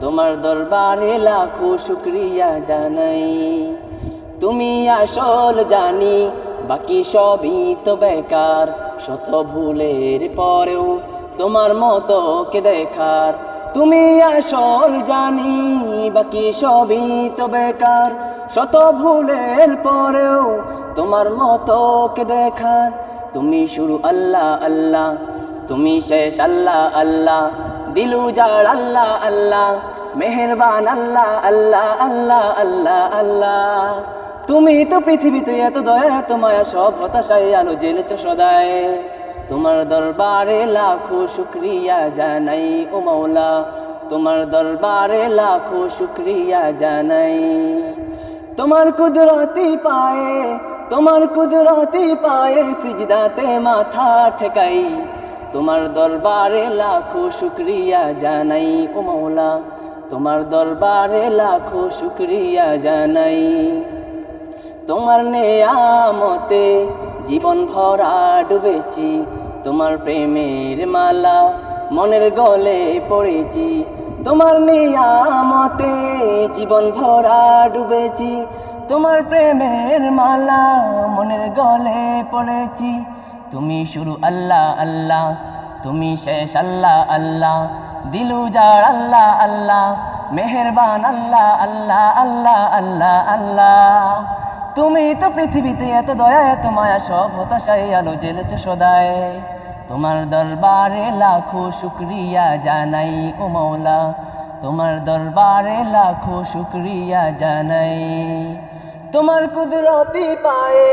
তোমার দরবারে লাখো শুক্রিয়া জানাই। তুমি আসল জানি, বাকি সবই তো বেকার, শত ভুলের পরেও তোমার মতো কে দেখার। তুমি আসল জানি, বাকি সবই তো বেকার, শত ভুলের পরেও তোমার মতো কে দেখার। তুমি শুরু আল্লাহ আল্লাহ, তুমি শেষ আল্লাহ আল্লাহ দিলু যার আল্লাহ আল্লাহ। মেহেরবান আল্লাহ আল্লাহ আল্লাহ আল্লাহ আল্লাহ। তুমি তো পৃথিবীতে এত দয়া, তোমায় মায়া সব হতাশায় আলো জেলেছ সদায়। তোমার দরবারে লাখো শুক্রিয়া জানাই, ও মৌলা তোমার দরবারে লাখো শুক্রিয়া জানাই। তোমার কুদরতি পায়ে, তোমার কুদরতি পায়ে সিজদাতে মাথা ঠেকাই। তোমার দরবারে লাখো শুক্রিয়া জানাই ও মৌলা তোমার দরবারে লাখো শুক্রিয়া জানাই। তোমার নেয়ামতে জীবন ভরা ডুবেছি, তোমার প্রেমের মালা মনের গলে পড়েছি। তোমার নিয়ামতে জীবন ভরা ডুবেছি, তোমার প্রেমের মালা মনের গলে পড়েছি। তুমি শুরু আল্লাহ আল্লাহ, তুমি শেষ আল্লাহ আল্লাহ, দিলু যার আল্লাহ আল্লাহ, মেহেরবান আল্লাহ আল্লাহ আল্লাহ আল্লাহ আল্লাহ। তুমি তো পৃথিবীতে এত দয়া, এত মায়া, সব হতাশায় আলো জেলেছ সদায়। তোমার দরবারে লাখো শুক্রিয়া জানাই ও মৌলা তোমার দরবারে লাখো শুক্রিয়া জানাই। তোমার কুদরতি পায়ে